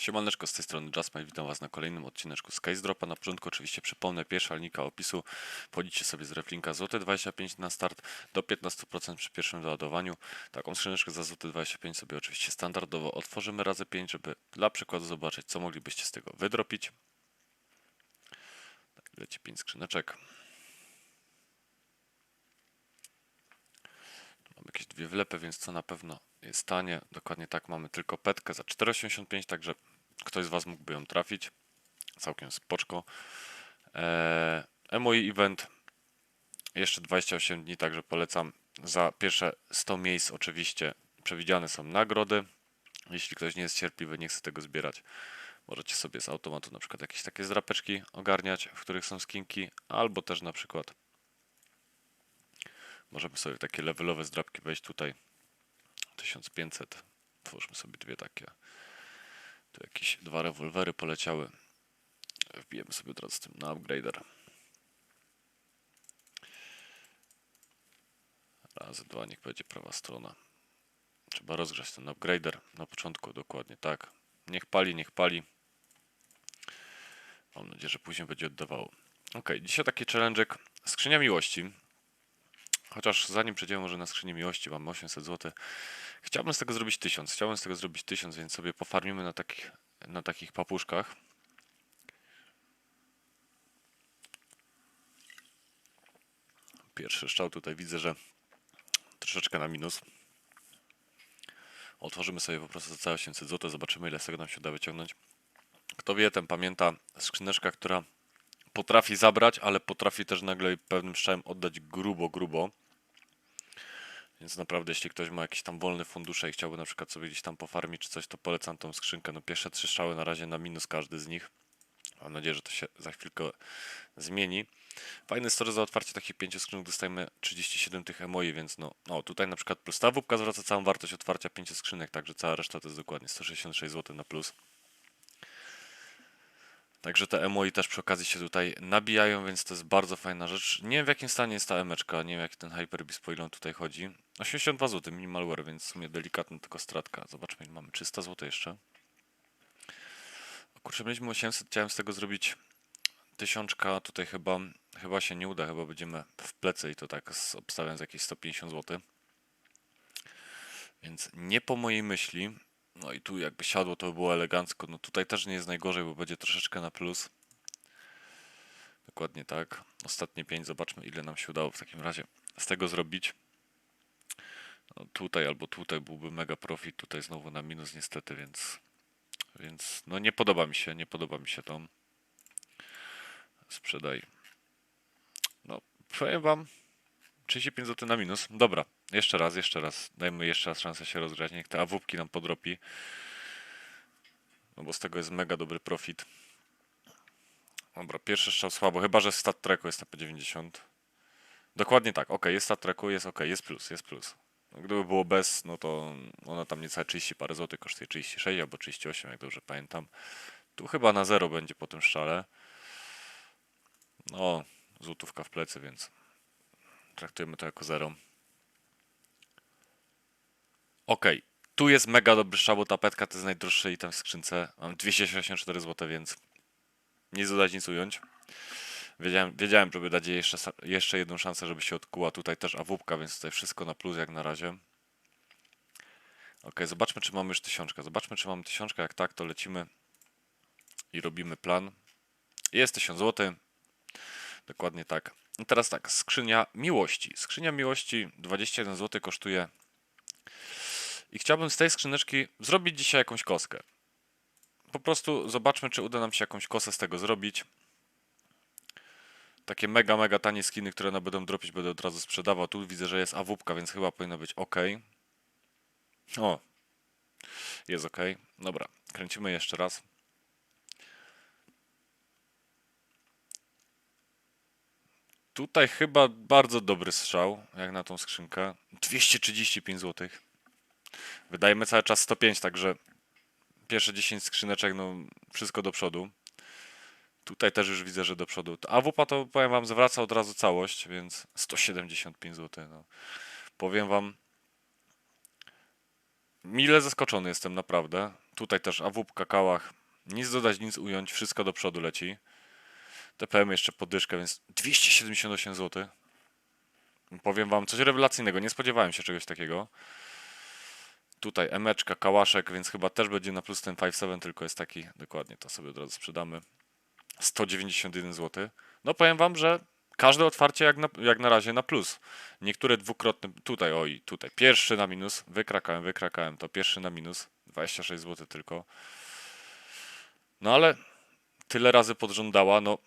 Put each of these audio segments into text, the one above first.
Siemaneczko, z tej strony Jasmine, witam Was na kolejnym odcineczku z Case Dropa. Na początku oczywiście przypomnę pierwsza linka opisu. Wchodzicie sobie z reflinka złote 25 na start do 15% przy pierwszym doładowaniu. Taką skrzyneczkę za złote 25 sobie oczywiście standardowo otworzymy razy 5, żeby dla przykładu zobaczyć, co moglibyście z tego wydropić. Tak, leci 5 skrzyneczek. Mam jakieś dwie wlepy, więc co na pewno jest tanie. Dokładnie tak, mamy tylko petkę za 4,85, także ktoś z Was mógłby ją trafić. Całkiem spoczko. Eee, MOI Event jeszcze 28 dni, także polecam. Za pierwsze 100 miejsc oczywiście przewidziane są nagrody. Jeśli ktoś nie jest cierpliwy, nie chce tego zbierać, możecie sobie z automatu na przykład jakieś takie zrapeczki ogarniać, w których są skinki, albo też na przykład możemy sobie takie levelowe zdrapki wejść tutaj 1500. Tworzymy sobie dwie takie. Tu jakieś dwa rewolwery poleciały. Wbijemy sobie od razu z tym na upgrader. Razy dwa, niech będzie prawa strona. Trzeba rozgrzać ten upgrader na początku, dokładnie tak. Niech pali, niech pali. Mam nadzieję, że później będzie oddawało. Ok, dzisiaj taki challenge'ek. Skrzynia miłości. Chociaż zanim przejdziemy może na skrzynię miłości, mamy 800 zł. Chciałbym z tego zrobić 1000. Chciałbym z tego zrobić 1000, więc sobie pofarmimy na takich, na takich papuszkach. Pierwszy szczał tutaj widzę, że troszeczkę na minus. Otworzymy sobie po prostu za całe 800 zł, zobaczymy ile z tego nam się uda wyciągnąć. Kto wie, ten pamięta skrzyneczka, która potrafi zabrać, ale potrafi też nagle pewnym strzałem oddać grubo, grubo. Więc naprawdę, jeśli ktoś ma jakieś tam wolne fundusze i chciałby na przykład sobie gdzieś tam pofarmić czy coś, to polecam tą skrzynkę. No pierwsze trzy strzały na razie na minus każdy z nich. Mam nadzieję, że to się za chwilkę zmieni. To, że za otwarcie takich pięciu skrzynek dostajemy 37 tych emoi, więc no, no tutaj na przykład plus ta wupka zwraca całą wartość otwarcia pięciu skrzynek, także cała reszta to jest dokładnie 166 zł na plus. Także te emoi też przy okazji się tutaj nabijają, więc to jest bardzo fajna rzecz. Nie wiem w jakim stanie jest ta emeczka, nie wiem jak ten Hyperbeast po ile on tutaj chodzi. 82 zł minimalware, więc w sumie delikatna tylko stratka. Zobaczmy mamy, 300 zł jeszcze. O kurczę, mieliśmy 800, chciałem z tego zrobić tysiączka, tutaj chyba, chyba się nie uda, chyba będziemy w plecy i to tak z, obstawiam z jakieś 150 zł. Więc nie po mojej myśli. No i tu jakby siadło, to by było elegancko. No tutaj też nie jest najgorzej, bo będzie troszeczkę na plus. Dokładnie tak. Ostatnie 5, zobaczmy ile nam się udało w takim razie z tego zrobić. No tutaj albo tutaj byłby mega profit, tutaj znowu na minus niestety, więc więc no nie podoba mi się, nie podoba mi się to. Sprzedaj. No, powiem wam 35 zł na minus. Dobra, jeszcze raz, jeszcze raz. Dajmy jeszcze raz szansę się rozgrzać. Niech te awupki nam podropi. No bo z tego jest mega dobry profit. Dobra, pierwszy strzał słabo, chyba że stat tracku jest na P90. Dokładnie tak, ok, jest stat tracku, jest ok, jest plus, jest plus. No, Gdyby było bez, no to ona tam niecałe 30 parę złotych kosztuje 36 albo 38, jak dobrze pamiętam. Tu chyba na zero będzie po tym szczale. No, złotówka w plecy, więc traktujemy to jako zero. Ok, tu jest mega dobry strzał, bo tapetka to jest najdroższy item w skrzynce. Mam 264 zł, więc nic dodać, nic ująć. Wiedziałem, wiedziałem żeby dać jej jeszcze, jeszcze jedną szansę, żeby się odkuła. Tutaj też awupka, więc tutaj wszystko na plus jak na razie. Ok, zobaczmy czy mamy już tysiączkę. Zobaczmy czy mamy tysiączkę. Jak tak, to lecimy i robimy plan. Jest 1000 zł. Dokładnie tak. I teraz tak, skrzynia miłości. Skrzynia miłości 21 zł kosztuje. I chciałbym z tej skrzyneczki zrobić dzisiaj jakąś koskę. Po prostu zobaczmy, czy uda nam się jakąś kosę z tego zrobić. Takie mega, mega tanie skiny, które nam będą dropić, będę od razu sprzedawał. Tu widzę, że jest awupka, więc chyba powinno być ok. O, jest ok. Dobra, kręcimy jeszcze raz. Tutaj chyba bardzo dobry strzał, jak na tą skrzynkę. 235 zł. Wydajemy cały czas 105, także pierwsze 10 skrzyneczek, no wszystko do przodu. Tutaj też już widzę, że do przodu. AWP to powiem wam, zwraca od razu całość, więc 175 zł. No. Powiem wam, mile zaskoczony jestem naprawdę. Tutaj też AWP, kałach. Nic dodać, nic ująć. Wszystko do przodu leci. TPM jeszcze poddyszkę, więc 278 zł. Powiem wam coś rewelacyjnego. Nie spodziewałem się czegoś takiego. Tutaj emeczka, kałaszek, więc chyba też będzie na plus ten 5.7, tylko jest taki, dokładnie, to sobie od razu sprzedamy. 191 zł. No powiem wam, że każde otwarcie jak na, jak na razie na plus. Niektóre dwukrotne, tutaj oj, tutaj pierwszy na minus, wykrakałem, wykrakałem, to pierwszy na minus, 26 zł tylko. No ale tyle razy podżądała, no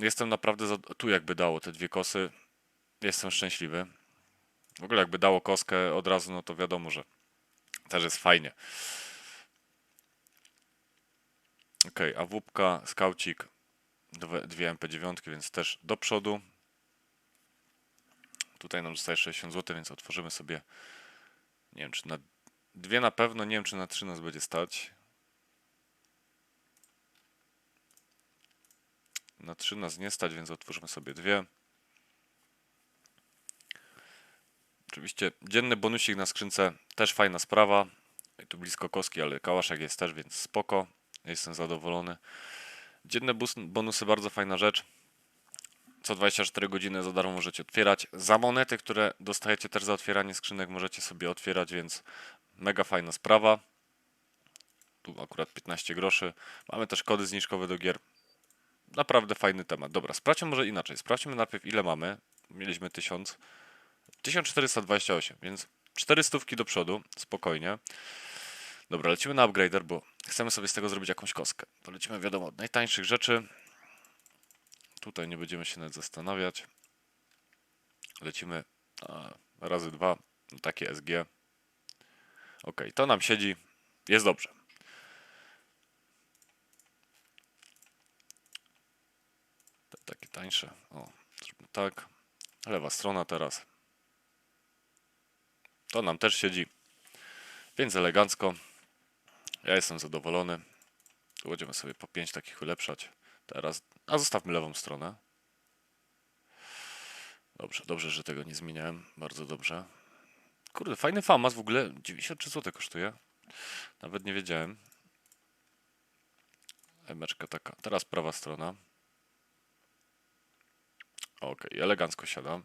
jestem naprawdę, za, tu jakby dało te dwie kosy, jestem szczęśliwy. W ogóle jakby dało koskę od razu, no to wiadomo, że też jest fajnie. Ok, a wupka, skaucik, dwie, dwie MP9, więc też do przodu. Tutaj nam zostaje 60 zł, więc otworzymy sobie. Nie wiem, czy na dwie na pewno, nie wiem, czy na trzy nas będzie stać. Na trzy nas nie stać, więc otwórzmy sobie dwie. Oczywiście dzienny bonusik na skrzynce też fajna sprawa. I tu blisko koski, ale kałaszek jest też, więc spoko. Jestem zadowolony. Dzienne bonusy bardzo fajna rzecz. Co 24 godziny za darmo możecie otwierać. Za monety, które dostajecie też za otwieranie skrzynek możecie sobie otwierać, więc mega fajna sprawa. Tu akurat 15 groszy. Mamy też kody zniżkowe do gier. Naprawdę fajny temat. Dobra, sprawdźmy może inaczej. Sprawdźmy najpierw ile mamy. Mieliśmy 1000. 1428, więc 400 do przodu, spokojnie. Dobra, lecimy na upgrader, bo chcemy sobie z tego zrobić jakąś kostkę. To lecimy, wiadomo, od najtańszych rzeczy. Tutaj nie będziemy się nawet zastanawiać. Lecimy a, razy dwa, takie SG. Ok, to nam siedzi, jest dobrze. Te takie tańsze, o, tak. Lewa strona teraz. To nam też siedzi. Więc elegancko. Ja jestem zadowolony. Tu będziemy sobie po 5 takich ulepszać. Teraz. A zostawmy lewą stronę. Dobrze, dobrze, że tego nie zmieniałem. Bardzo dobrze. Kurde, fajny famas w ogóle. 93 zł kosztuje. Nawet nie wiedziałem. Emeczka taka. Teraz prawa strona. Ok, elegancko siada.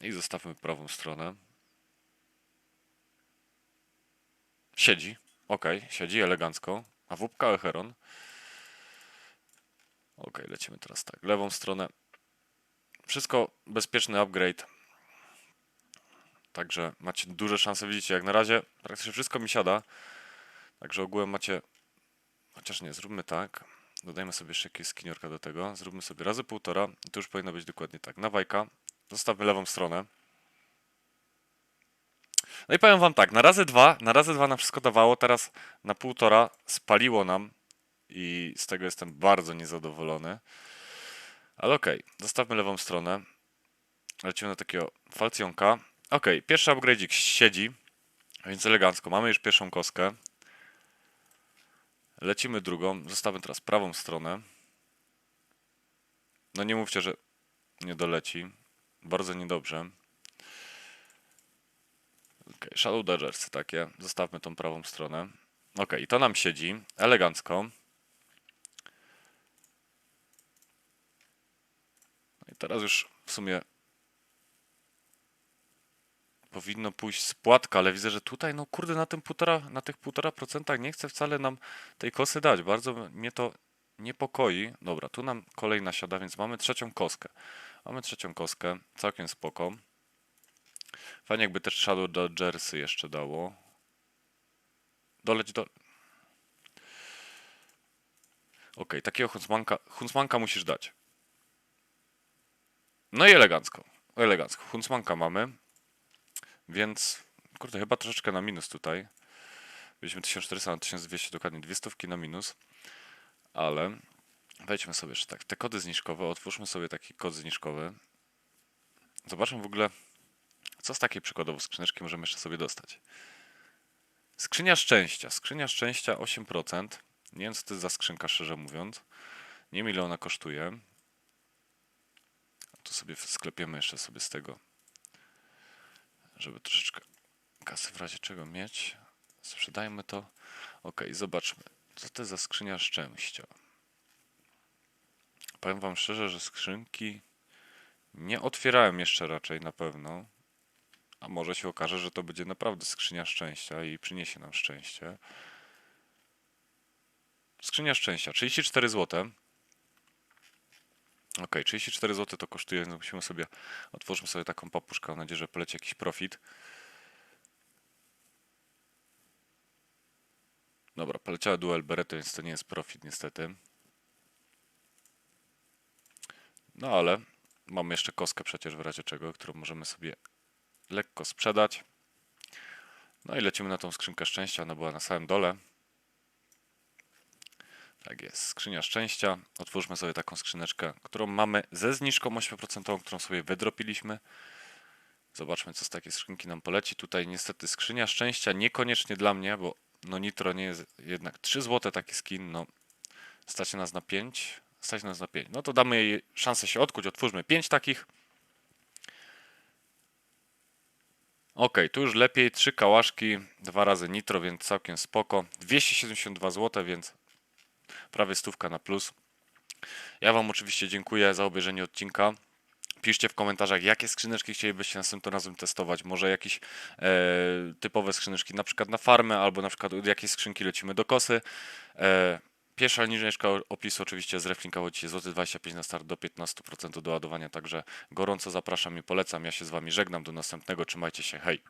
I zostawmy prawą stronę. Siedzi. Ok, siedzi elegancko. A wupka Echeron. Ok, lecimy teraz tak. Lewą stronę. Wszystko bezpieczny upgrade. Także macie duże szanse, widzicie, jak na razie praktycznie wszystko mi siada. Także ogółem macie... Chociaż nie, zróbmy tak. Dodajmy sobie jeszcze jakieś skiniorka do tego. Zróbmy sobie razy półtora. I to już powinno być dokładnie tak. Nawajka. Zostawmy lewą stronę. No i powiem wam tak, na razy dwa, na razy dwa nam wszystko dawało, teraz na półtora spaliło nam i z tego jestem bardzo niezadowolony. Ale okej, zostawmy lewą stronę. Lecimy na takiego falcjonka. Okej, pierwszy upgrade'ik siedzi, więc elegancko. Mamy już pierwszą kostkę. Lecimy drugą, zostawmy teraz prawą stronę. No nie mówcie, że nie doleci. Bardzo niedobrze. Ok, Shadow Dodgers takie. Zostawmy tą prawą stronę. Ok, to nam siedzi elegancko. No i teraz już w sumie powinno pójść spłatka, ale widzę, że tutaj, no kurde, na tym półtora, na tych półtora procentach nie chce wcale nam tej kosy dać. Bardzo mnie to niepokoi. Dobra, tu nam kolejna siada, więc mamy trzecią koskę. Mamy trzecią koskę, całkiem spoko. Fajnie jakby też Shadow Dodgersy jeszcze dało. Doleć do... Ok, takiego Huncmanka, Huncmanka musisz dać. No i elegancko. Elegancko. Huncmanka mamy. Więc, kurde, chyba troszeczkę na minus tutaj. Byliśmy 1400 na 1200, dokładnie dwie stówki na minus. Ale wejdźmy sobie jeszcze tak. Te kody zniżkowe, otwórzmy sobie taki kod zniżkowy. Zobaczmy w ogóle, co z takiej przykładowo skrzyneczki możemy jeszcze sobie dostać. Skrzynia szczęścia. Skrzynia szczęścia 8%. Nie wiem, co to jest za skrzynka, szczerze mówiąc. Nie wiem, ile ona kosztuje. Tu sobie sklepiemy jeszcze sobie z tego żeby troszeczkę kasy w razie czego mieć. Sprzedajmy to. Ok, zobaczmy. Co to za skrzynia szczęścia? Powiem wam szczerze, że skrzynki nie otwierałem jeszcze raczej na pewno. A może się okaże, że to będzie naprawdę skrzynia szczęścia i przyniesie nam szczęście. Skrzynia szczęścia, 34 zł. Ok, 34 zł to kosztuje, więc musimy sobie, otwórzmy sobie taką papuszkę, mam nadzieję, że poleci jakiś profit. Dobra, poleciała duel berety, więc to nie jest profit niestety. No ale mamy jeszcze kostkę przecież w razie czego, którą możemy sobie lekko sprzedać. No i lecimy na tą skrzynkę szczęścia, ona była na samym dole. Tak jest, skrzynia szczęścia. Otwórzmy sobie taką skrzyneczkę, którą mamy ze zniżką 8%, którą sobie wydropiliśmy. Zobaczmy, co z takiej skrzynki nam poleci. Tutaj niestety skrzynia szczęścia niekoniecznie dla mnie, bo no nitro nie jest jednak 3 zł taki skin, no stać nas na 5, stać nas na 5. No to damy jej szansę się odkuć, otwórzmy 5 takich. Ok, tu już lepiej, 3 kałaszki, dwa razy nitro, więc całkiem spoko. 272 zł, więc prawie stówka na plus. Ja Wam oczywiście dziękuję za obejrzenie odcinka. Piszcie w komentarzach, jakie skrzyneczki chcielibyście następnym razem testować. Może jakieś e, typowe skrzyneczki, na przykład na farmę, albo na przykład od jakiej skrzynki lecimy do kosy. E, pierwsza linijeczka opisu oczywiście z reflinkowo Ci złoty 25 na start do 15% do ładowania, także gorąco zapraszam i polecam. Ja się z Wami żegnam, do następnego, trzymajcie się, hej!